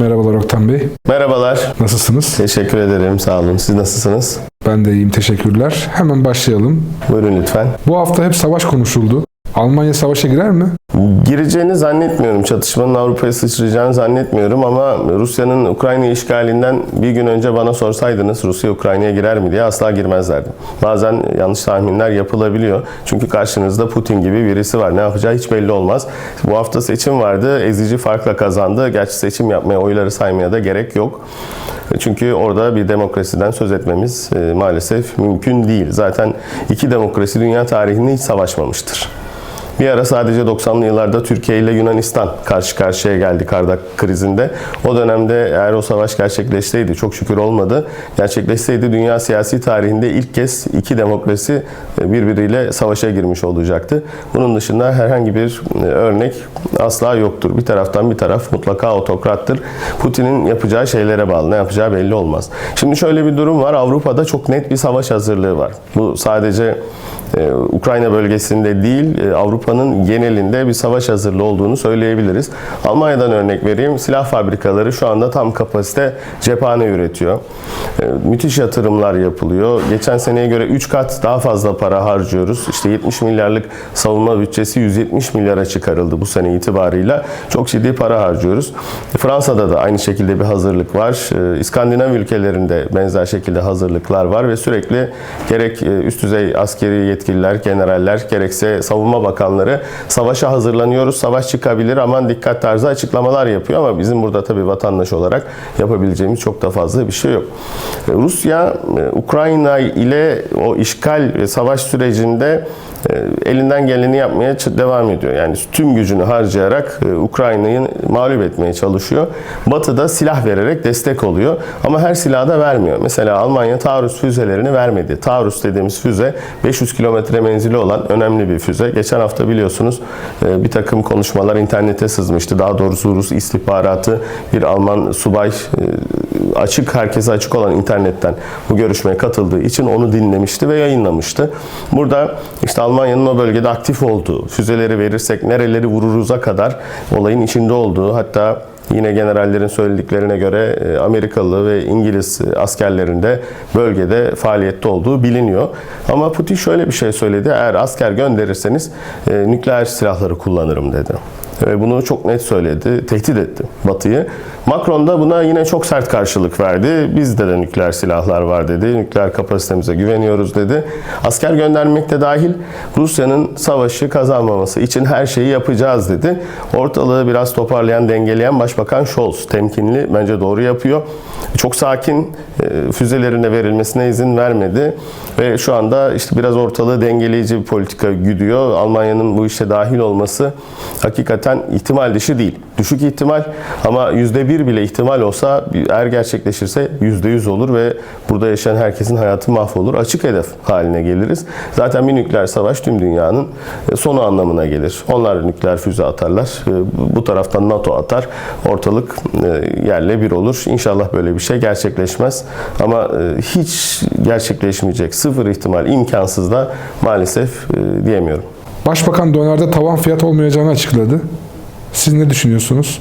Merhabalar Oktan Bey. Merhabalar. Nasılsınız? Teşekkür ederim. Sağ olun. Siz nasılsınız? Ben de iyiyim. Teşekkürler. Hemen başlayalım. Buyurun lütfen. Bu hafta hep savaş konuşuldu. Almanya savaşa girer mi? Gireceğini zannetmiyorum. Çatışmanın Avrupa'ya sıçrayacağını zannetmiyorum ama Rusya'nın Ukrayna işgalinden bir gün önce bana sorsaydınız Rusya Ukrayna'ya girer mi diye asla girmezlerdim. Bazen yanlış tahminler yapılabiliyor. Çünkü karşınızda Putin gibi birisi var. Ne yapacağı hiç belli olmaz. Bu hafta seçim vardı. Ezici farkla kazandı. Gerçi seçim yapmaya, oyları saymaya da gerek yok. Çünkü orada bir demokrasiden söz etmemiz e, maalesef mümkün değil. Zaten iki demokrasi dünya tarihinde hiç savaşmamıştır. Bir ara sadece 90'lı yıllarda Türkiye ile Yunanistan karşı karşıya geldi Kardak krizinde. O dönemde eğer o savaş gerçekleşseydi, çok şükür olmadı, gerçekleşseydi dünya siyasi tarihinde ilk kez iki demokrasi birbiriyle savaşa girmiş olacaktı. Bunun dışında herhangi bir örnek asla yoktur. Bir taraftan bir taraf mutlaka otokrattır. Putin'in yapacağı şeylere bağlı. Ne yapacağı belli olmaz. Şimdi şöyle bir durum var. Avrupa'da çok net bir savaş hazırlığı var. Bu sadece ee, Ukrayna bölgesinde değil, e, Avrupa'nın genelinde bir savaş hazırlığı olduğunu söyleyebiliriz. Almanya'dan örnek vereyim. Silah fabrikaları şu anda tam kapasite cephane üretiyor. Ee, müthiş yatırımlar yapılıyor. Geçen seneye göre 3 kat daha fazla para harcıyoruz. İşte 70 milyarlık savunma bütçesi 170 milyara çıkarıldı bu sene itibarıyla. Çok ciddi para harcıyoruz. Fransa'da da aynı şekilde bir hazırlık var. Ee, İskandinav ülkelerinde benzer şekilde hazırlıklar var ve sürekli gerek e, üst düzey askeri yetkililer, generaller, gerekse savunma bakanları savaşa hazırlanıyoruz, savaş çıkabilir aman dikkat tarzı açıklamalar yapıyor ama bizim burada tabii vatandaş olarak yapabileceğimiz çok da fazla bir şey yok. Rusya, e, Ukrayna ile o işgal ve savaş sürecinde elinden geleni yapmaya devam ediyor. Yani tüm gücünü harcayarak Ukrayna'yı mağlup etmeye çalışıyor. Batı da silah vererek destek oluyor. Ama her silahı da vermiyor. Mesela Almanya Taurus füzelerini vermedi. Taurus dediğimiz füze 500 kilometre menzili olan önemli bir füze. Geçen hafta biliyorsunuz bir takım konuşmalar internete sızmıştı. Daha doğrusu Rus istihbaratı bir Alman subay açık herkese açık olan internetten bu görüşmeye katıldığı için onu dinlemişti ve yayınlamıştı. Burada işte Almanya'nın o bölgede aktif olduğu, füzeleri verirsek nereleri vururuza kadar olayın içinde olduğu hatta Yine generallerin söylediklerine göre Amerikalı ve İngiliz askerlerinde bölgede faaliyette olduğu biliniyor. Ama Putin şöyle bir şey söyledi. Eğer asker gönderirseniz nükleer silahları kullanırım dedi. Ve bunu çok net söyledi, tehdit etti Batı'yı. Macron da buna yine çok sert karşılık verdi. Bizde de nükleer silahlar var dedi. Nükleer kapasitemize güveniyoruz dedi. Asker göndermek de dahil Rusya'nın savaşı kazanmaması için her şeyi yapacağız dedi. Ortalığı biraz toparlayan, dengeleyen Başbakan Scholz temkinli bence doğru yapıyor. Çok sakin füzelerine verilmesine izin vermedi ve şu anda işte biraz ortalığı dengeleyici bir politika güdüyor. Almanya'nın bu işe dahil olması hakikaten ihtimal dışı değil. Düşük ihtimal ama yüzde bir bile ihtimal olsa eğer gerçekleşirse yüzde yüz olur ve burada yaşayan herkesin hayatı mahvolur. Açık hedef haline geliriz. Zaten bir nükleer savaş tüm dünyanın sonu anlamına gelir. Onlar nükleer füze atarlar. Bu taraftan NATO atar. Ortalık yerle bir olur. İnşallah böyle bir şey gerçekleşmez. Ama hiç gerçekleşmeyecek sıfır ihtimal imkansız da maalesef diyemiyorum. Başbakan dönerde tavan fiyat olmayacağını açıkladı. Siz ne düşünüyorsunuz?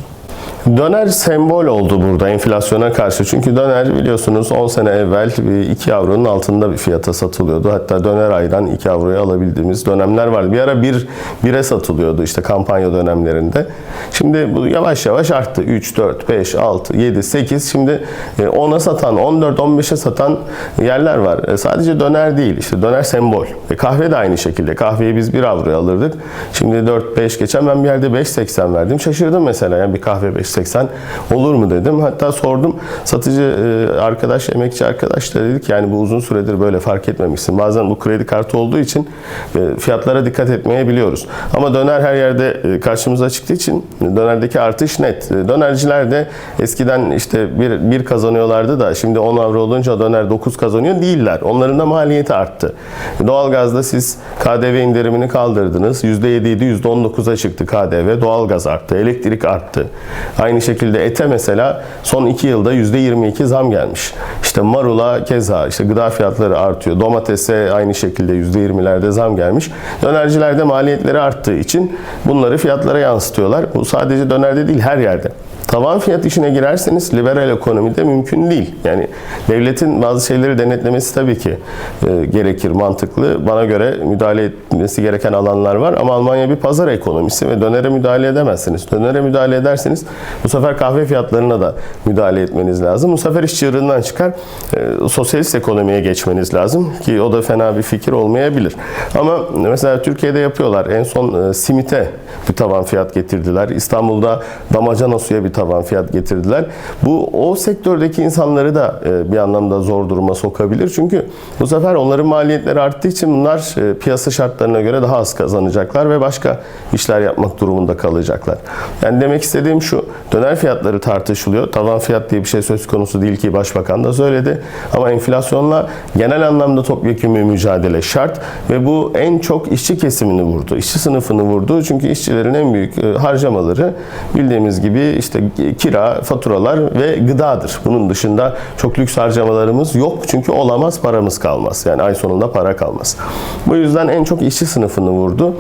Döner sembol oldu burada enflasyona karşı. Çünkü döner biliyorsunuz 10 sene evvel 2 avronun altında bir fiyata satılıyordu. Hatta döner aydan 2 avroya alabildiğimiz dönemler vardı. Bir ara 1 1'e satılıyordu işte kampanya dönemlerinde. Şimdi bu yavaş yavaş arttı. 3, 4, 5, 6, 7, 8. Şimdi 10'a satan, 14, 15'e satan yerler var. Sadece döner değil işte döner sembol. E kahve de aynı şekilde. Kahveyi biz 1 avroya alırdık. Şimdi 4, 5 geçen ben bir yerde 5.80 verdim. Şaşırdım mesela yani bir kahve 5 80 olur mu dedim. Hatta sordum satıcı e, arkadaş, emekçi arkadaş da dedik yani bu uzun süredir böyle fark etmemişsin. Bazen bu kredi kartı olduğu için e, fiyatlara dikkat etmeye biliyoruz. Ama döner her yerde e, karşımıza çıktığı için dönerdeki artış net. Dönerciler de eskiden işte bir, bir kazanıyorlardı da şimdi 10 avro olunca döner 9 kazanıyor değiller. Onların da maliyeti arttı. Doğalgazda siz KDV indirimini kaldırdınız. %7'ydi %19'a çıktı KDV. Doğalgaz arttı. Elektrik arttı. Aynı şekilde ete mesela son 2 yılda %22 zam gelmiş. İşte marula keza işte gıda fiyatları artıyor. Domatese aynı şekilde %20'lerde zam gelmiş. Dönercilerde maliyetleri arttığı için bunları fiyatlara yansıtıyorlar. Bu sadece dönerde değil her yerde. Tavan fiyat işine girerseniz liberal ekonomide mümkün değil. Yani devletin bazı şeyleri denetlemesi tabii ki e, gerekir, mantıklı. Bana göre müdahale etmesi gereken alanlar var ama Almanya bir pazar ekonomisi ve dönere müdahale edemezsiniz. Dönere müdahale ederseniz bu sefer kahve fiyatlarına da müdahale etmeniz lazım. Bu sefer iş çığırından çıkar. E, sosyalist ekonomiye geçmeniz lazım ki o da fena bir fikir olmayabilir. Ama mesela Türkiye'de yapıyorlar. En son e, simite bir tavan fiyat getirdiler. İstanbul'da damacana suya bir tavan fiyat getirdiler. Bu o sektördeki insanları da e, bir anlamda zor duruma sokabilir. Çünkü bu sefer onların maliyetleri arttığı için bunlar e, piyasa şartlarına göre daha az kazanacaklar ve başka işler yapmak durumunda kalacaklar. Yani demek istediğim şu, döner fiyatları tartışılıyor. Tavan fiyat diye bir şey söz konusu değil ki başbakan da söyledi. Ama enflasyonla genel anlamda topyekun bir mücadele şart ve bu en çok işçi kesimini vurdu. İşçi sınıfını vurdu. Çünkü işçilerin en büyük e, harcamaları bildiğimiz gibi işte kira, faturalar ve gıdadır. Bunun dışında çok lüks harcamalarımız yok. Çünkü olamaz, paramız kalmaz. Yani ay sonunda para kalmaz. Bu yüzden en çok işçi sınıfını vurdu.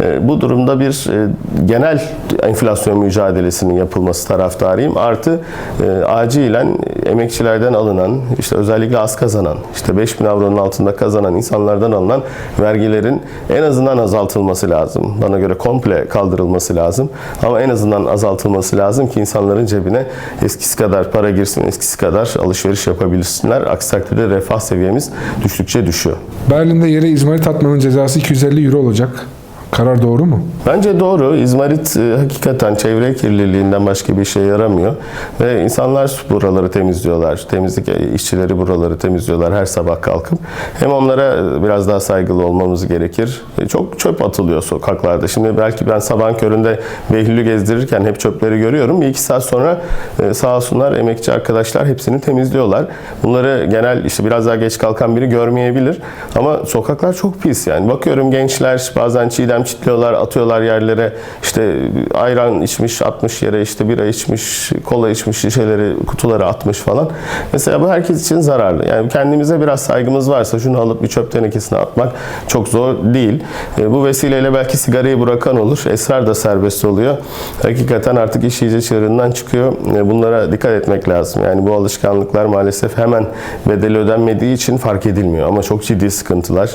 E, Bu durumda bir e, genel enflasyon mücadelesinin yapılması taraftarıyım. Artı e, acilen emekçilerden alınan, işte özellikle az kazanan, işte 5000 avronun altında kazanan insanlardan alınan vergilerin en azından azaltılması lazım. Bana göre komple kaldırılması lazım. Ama en azından azaltılması lazım ki insanların cebine eskisi kadar para girsin, eskisi kadar alışveriş yapabilsinler. Aksi takdirde refah seviyemiz düştükçe düşüyor. Berlin'de yere izmarit atmanın cezası 250 euro olacak. Karar doğru mu? Bence doğru. İzmarit e, hakikaten çevre kirliliğinden başka bir işe yaramıyor. Ve insanlar buraları temizliyorlar. Temizlik işçileri buraları temizliyorlar her sabah kalkıp. Hem onlara e, biraz daha saygılı olmamız gerekir. E, Çok çöp atılıyor sokaklarda. Şimdi belki ben sabahın köründe Behlül'ü gezdirirken hep çöpleri görüyorum. Bir iki saat sonra e, sağ olsunlar emekçi arkadaşlar hepsini temizliyorlar. Bunları genel işte biraz daha geç kalkan biri görmeyebilir. Ama sokaklar çok pis yani. Bakıyorum gençler bazen çiğdem çitliyorlar, atıyorlar yerlere. İşte ayran içmiş, atmış yere, işte bira içmiş, kola içmiş şişeleri, kutuları atmış falan. Mesela bu herkes için zararlı. Yani kendimize biraz saygımız varsa şunu alıp bir çöp tenekesine atmak çok zor değil. E, Bu vesileyle belki sigarayı bırakan olur. Esrar da serbest oluyor. Hakikaten artık iş iyice çığırından çıkıyor. E, Bunlara dikkat etmek lazım. Yani bu alışkanlıklar maalesef hemen bedeli ödenmediği için fark edilmiyor. Ama çok ciddi sıkıntılar.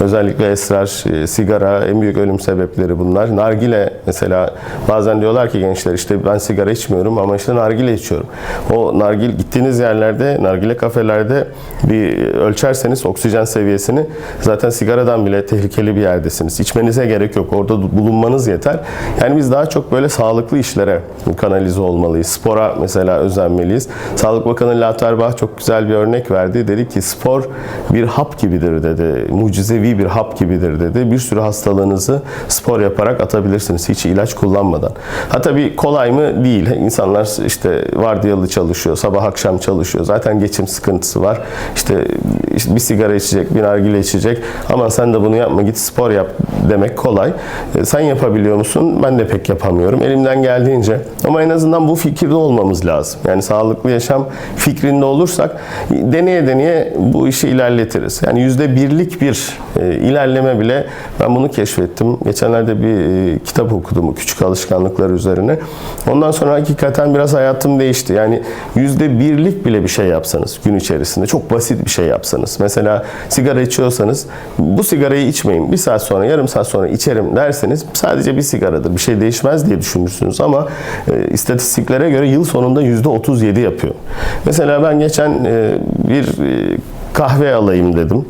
Özellikle esrar, e, sigara en büyük ölüm sebepleri bunlar. Nargile mesela bazen diyorlar ki gençler işte ben sigara içmiyorum ama işte nargile içiyorum. O nargil gittiğiniz yerlerde, nargile kafelerde bir ölçerseniz oksijen seviyesini zaten sigaradan bile tehlikeli bir yerdesiniz. İçmenize gerek yok. Orada bulunmanız yeter. Yani biz daha çok böyle sağlıklı işlere kanalize olmalıyız. Spora mesela özenmeliyiz. Sağlık Bakanı Laterbach çok güzel bir örnek verdi. Dedi ki spor bir hap gibidir dedi. Mucizevi bir hap gibidir dedi. Bir sürü hastalığınızı spor yaparak atabilirsiniz. Hiç ilaç kullanmadan. Ha tabii kolay mı? Değil. İnsanlar işte vardiyalı çalışıyor. Sabah akşam çalışıyor. Zaten geçim sıkıntısı var. İşte, işte bir sigara içecek, bir nargile içecek. Aman sen de bunu yapma git spor yap demek kolay. E, Sen yapabiliyor musun? Ben de pek yapamıyorum. Elimden geldiğince. Ama en azından bu fikirde olmamız lazım. Yani sağlıklı yaşam fikrinde olursak deneye deneye bu işi ilerletiriz. Yani yüzde birlik bir e, ilerleme bile ben bunu keşfettim. Geçenlerde bir e, kitap okudum küçük alışkanlıklar üzerine. Ondan sonra hakikaten biraz hayatım değişti. Yani yüzde birlik bile bir şey yapsanız gün içerisinde çok basit bir şey yapsanız. Mesela sigara içiyorsanız bu sigarayı içmeyin. Bir saat sonra yarım saat sonra içerim derseniz sadece bir sigaradır. Bir şey değişmez diye düşünürsünüz ama e, istatistiklere göre yıl sonunda yüzde 37 yapıyor. Mesela ben geçen e, bir e, kahve alayım dedim.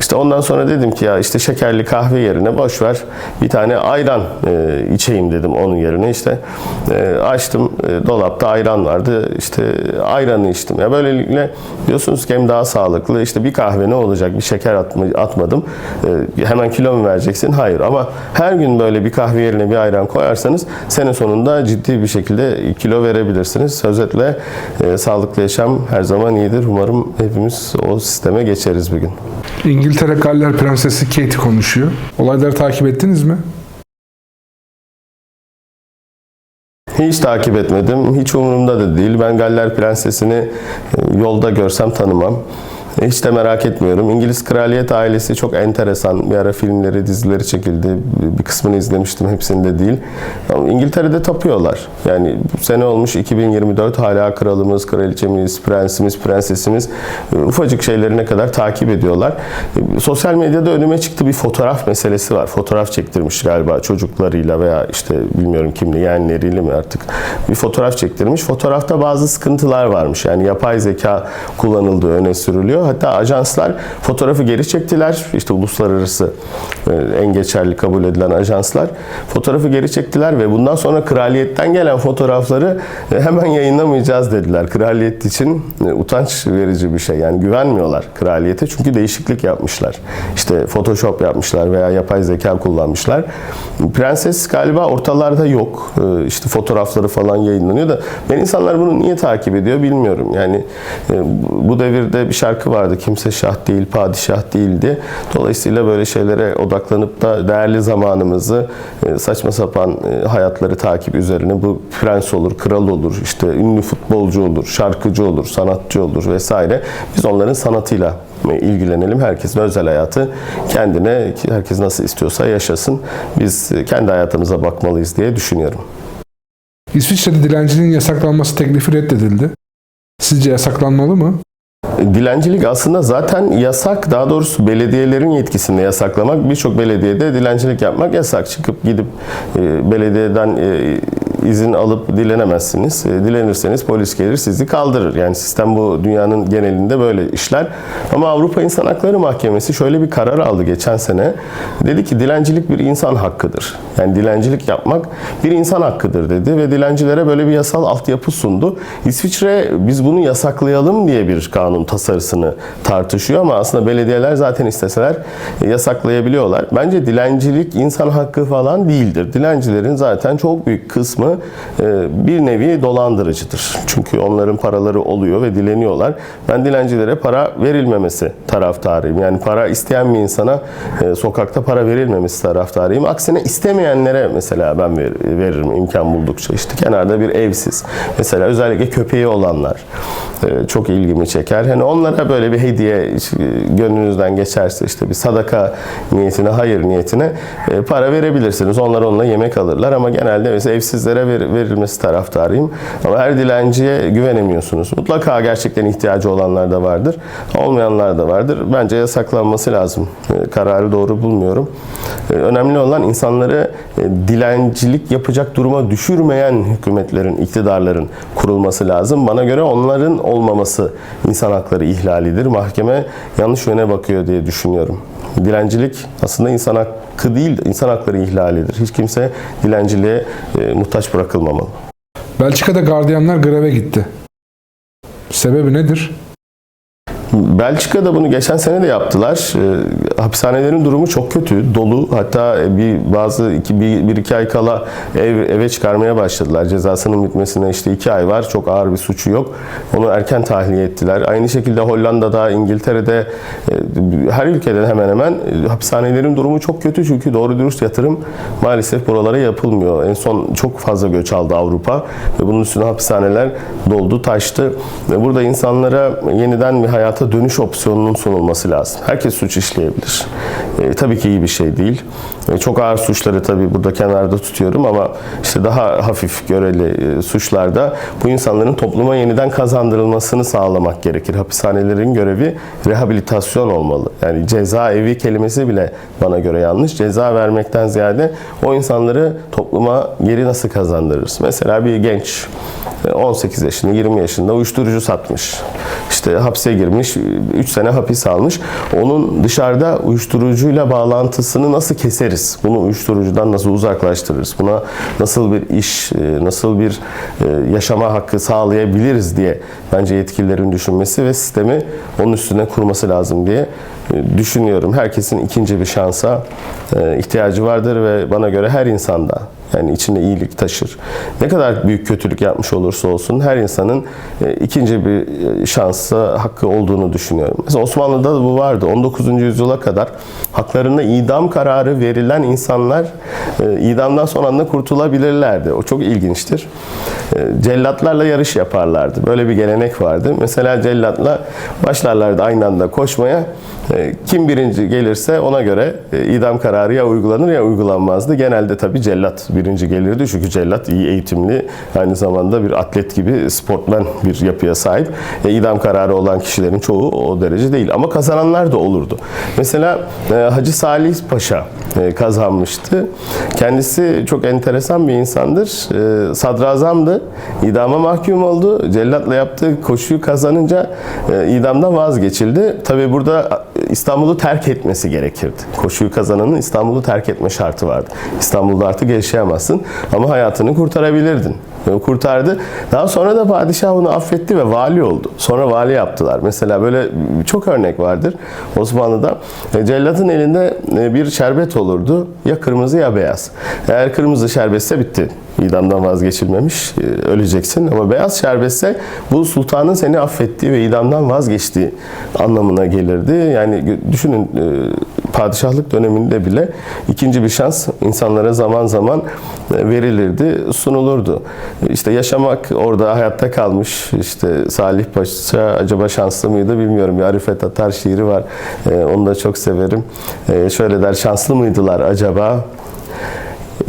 İşte ondan sonra dedim ki ya işte şekerli kahve yerine boş ver bir tane ayran e, içeyim dedim onun yerine. İşte e, açtım e, dolapta ayran vardı işte ayranı içtim. Ya böylelikle diyorsunuz ki hem daha sağlıklı işte bir kahve ne olacak bir şeker atma, atmadım E, hemen kilo mu vereceksin? Hayır. Ama her gün böyle bir kahve yerine bir ayran koyarsanız sene sonunda ciddi bir şekilde kilo verebilirsiniz. Özetle e, sağlıklı yaşam her zaman iyidir. Umarım hepimiz o sisteme geçeriz bir gün. İngiltere Galler Prensesi Kate konuşuyor. Olayları takip ettiniz mi? Hiç takip etmedim. Hiç umurumda da değil. Ben Galler Prensesini e, yolda görsem tanımam. Hiç de merak etmiyorum. İngiliz kraliyet ailesi çok enteresan. Bir ara filmleri, dizileri çekildi. Bir kısmını izlemiştim, hepsinde değil. Ama İngiltere'de tapıyorlar. Yani sene olmuş 2024 hala kralımız, kraliçemiz, prensimiz, prensesimiz e, ufacık şeylerine kadar takip ediyorlar. E, Sosyal medyada önüme çıktı bir fotoğraf meselesi var. Fotoğraf çektirmiş galiba çocuklarıyla veya işte bilmiyorum kimle yeğenleriyle mi artık bir fotoğraf çektirmiş. Fotoğrafta bazı sıkıntılar varmış. Yani yapay zeka kullanıldığı öne sürülüyor. Hatta ajanslar fotoğrafı geri çektiler. İşte uluslararası e, en geçerli kabul edilen ajanslar fotoğrafı geri çektiler ve bundan sonra kraliyetten gelen fotoğrafları e, hemen yayınlamayacağız dediler. Kraliyet için e, utanç verici bir şey. Yani güvenmiyorlar kraliyete çünkü değişiklik yapmışlar. İşte Photoshop yapmışlar veya yapay zeka kullanmışlar. Prenses galiba ortalarda yok. İşte fotoğrafları falan yayınlanıyor da ben insanlar bunu niye takip ediyor bilmiyorum. Yani bu devirde bir şarkı vardı. Kimse şah değil, padişah değildi. Dolayısıyla böyle şeylere odaklanıp da değerli zamanımızı e, saçma sapan e, hayatları takip üzerine bu prens olur, kral olur, işte ünlü futbolcu olur, şarkıcı olur, sanatçı olur vesaire. Biz onların sanatıyla e, ilgilenelim. Herkesin özel hayatı kendine, herkes nasıl istiyorsa yaşasın. Biz kendi hayatımıza bakmalıyız diye düşünüyorum. İsviçre'de dilenciliğin yasaklanması teklifi reddedildi. Sizce yasaklanmalı mı? Dilencilik aslında zaten yasak, daha doğrusu belediyelerin yetkisinde yasaklamak. Birçok belediyede dilencilik yapmak yasak. Çıkıp gidip e, belediyeden e, izin alıp dilenemezsiniz. E, dilenirseniz polis gelir sizi kaldırır. Yani sistem bu dünyanın genelinde böyle işler. Ama Avrupa İnsan Hakları Mahkemesi şöyle bir karar aldı geçen sene. Dedi ki dilencilik bir insan hakkıdır. Yani dilencilik yapmak bir insan hakkıdır dedi ve dilencilere böyle bir yasal altyapı sundu. İsviçre biz bunu yasaklayalım diye bir kanun tasarısını tartışıyor ama aslında belediyeler zaten isteseler e, yasaklayabiliyorlar. Bence dilencilik insan hakkı falan değildir. Dilencilerin zaten çok büyük kısmı e, bir nevi dolandırıcıdır. Çünkü onların paraları oluyor ve dileniyorlar. Ben dilencilere para verilmemesi taraftarıyım. Yani para isteyen bir insana e, sokakta para verilmemesi taraftarıyım. Aksine istemeyenlere mesela ben ver- veririm imkan buldukça. İşte kenarda bir evsiz. Mesela özellikle köpeği olanlar çok ilgimi çeker. Hani onlara böyle bir hediye gönlünüzden geçerse işte bir sadaka niyetine, hayır niyetine e, para verebilirsiniz. Onlar onunla yemek alırlar ama genelde mesela evsizlere ver- verilmesi taraftarıyım. Ama her dilenciye güvenemiyorsunuz. Mutlaka gerçekten ihtiyacı olanlar da vardır. Olmayanlar da vardır. Bence yasaklanması lazım. E, Kararı doğru bulmuyorum. E, Önemli olan insanları dilencilik yapacak duruma düşürmeyen hükümetlerin, iktidarların kurulması lazım. Bana göre onların olmaması insan hakları ihlalidir. Mahkeme yanlış yöne bakıyor diye düşünüyorum. Dilencilik aslında insan hakkı değil, insan hakları ihlalidir. Hiç kimse dilenciliğe e, muhtaç bırakılmamalı. Belçika'da gardiyanlar greve gitti. Sebebi nedir? Belçika'da bunu geçen sene de yaptılar. Ee, hapishanelerin durumu çok kötü, dolu. Hatta bir bazı iki, bir, bir iki ay kala ev, eve çıkarmaya başladılar. Cezasının bitmesine işte iki ay var. Çok ağır bir suçu yok. Onu erken tahliye ettiler. Aynı şekilde Hollanda'da, İngiltere'de, e, her ülkede hemen hemen e, hapishanelerin durumu çok kötü. Çünkü doğru dürüst yatırım maalesef buralara yapılmıyor. En son çok fazla göç aldı Avrupa ve bunun üstüne hapishaneler doldu, taştı. Ve burada insanlara yeniden bir hayata dönüş opsiyonunun sunulması lazım. Herkes suç işleyebilir. E, tabii ki iyi bir şey değil. E, çok ağır suçları tabii burada kenarda tutuyorum ama işte daha hafif göreli e, suçlarda bu insanların topluma yeniden kazandırılmasını sağlamak gerekir. Hapishanelerin görevi rehabilitasyon olmalı. Yani cezaevi kelimesi bile bana göre yanlış. Ceza vermekten ziyade o insanları topluma geri nasıl kazandırırız? Mesela bir genç 18 yaşında, 20 yaşında uyuşturucu satmış. İşte hapse girmiş, 3 sene hapis almış. Onun dışarıda uyuşturucuyla bağlantısını nasıl keseriz? Bunu uyuşturucudan nasıl uzaklaştırırız? Buna nasıl bir iş, e, nasıl bir e, yaşama hakkı sağlayabiliriz diye bence yetkililerin düşünmesi ve sistemi onun üstüne kurması lazım diye e, düşünüyorum. Herkesin ikinci bir şansa ihtiyacı vardır ve bana göre her insanda yani içinde iyilik taşır. Ne kadar büyük kötülük yapmış olursa olsun her insanın e, ikinci bir e, şansa hakkı olduğunu düşünüyorum. Mesela Osmanlı'da da bu vardı. 19. yüzyıla kadar haklarında idam kararı verilen insanlar e, idamdan sonra da kurtulabilirlerdi. O çok ilginçtir. cellatlarla yarış yaparlardı. Böyle bir gelenek vardı. Mesela cellatla başlarlardı aynı anda koşmaya. E, Kim birinci gelirse ona göre e, idam kararı ya uygulanır ya uygulanmazdı. Genelde tabii cellat birinci gelirdi. Çünkü cellat iyi eğitimli, aynı zamanda bir atlet gibi sportmen bir yapıya sahip. E, idam kararı olan kişilerin çoğu o derece değil. Ama kazananlar da olurdu. Mesela Hacı Salih Paşa kazanmıştı. Kendisi çok enteresan bir insandır. Sadrazamdı. İdama mahkum oldu. Cellatla yaptığı koşuyu kazanınca idamdan vazgeçildi. Tabi burada İstanbul'u terk etmesi gerekirdi. Koşuyu kazananın İstanbul'u terk etme şartı vardı. İstanbul'da artık yaşayamazsın ama hayatını kurtarabilirdin. Kurtardı. Daha sonra da padişah onu affetti ve vali oldu. Sonra vali yaptılar. Mesela böyle çok örnek vardır Osmanlı'da. E, Cellatın elinde e, bir şerbet olurdu. Ya kırmızı ya beyaz. Eğer kırmızı şerbetse bitti. İdamdan vazgeçilmemiş, e, öleceksin. Ama beyaz şerbetse bu sultanın seni affettiği ve idamdan vazgeçtiği anlamına gelirdi. Yani düşünün padişahlık döneminde bile ikinci bir şans insanlara zaman zaman e, verilirdi, sunulurdu. İşte yaşamak orada hayatta kalmış. İşte Salih Paşa acaba şanslı mıydı bilmiyorum. Bir Arifet Atar şiiri var. E, Onu da çok severim. E, Şöyle der, şanslı mıydılar acaba?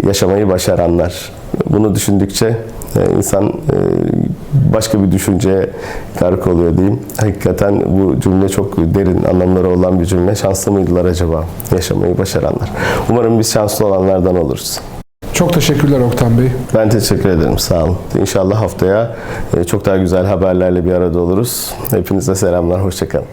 yaşamayı başaranlar. Bunu düşündükçe e, insan e, başka bir düşünceye gark oluyor diyeyim. Hakikaten bu cümle çok derin anlamları olan bir cümle. Şanslı mıydılar acaba yaşamayı başaranlar? Umarım biz şanslı olanlardan oluruz. Çok teşekkürler Oktan Bey. Ben teşekkür ederim. Sağ olun. İnşallah haftaya e, çok daha güzel haberlerle bir arada oluruz. Hepinize selamlar. Hoşçakalın.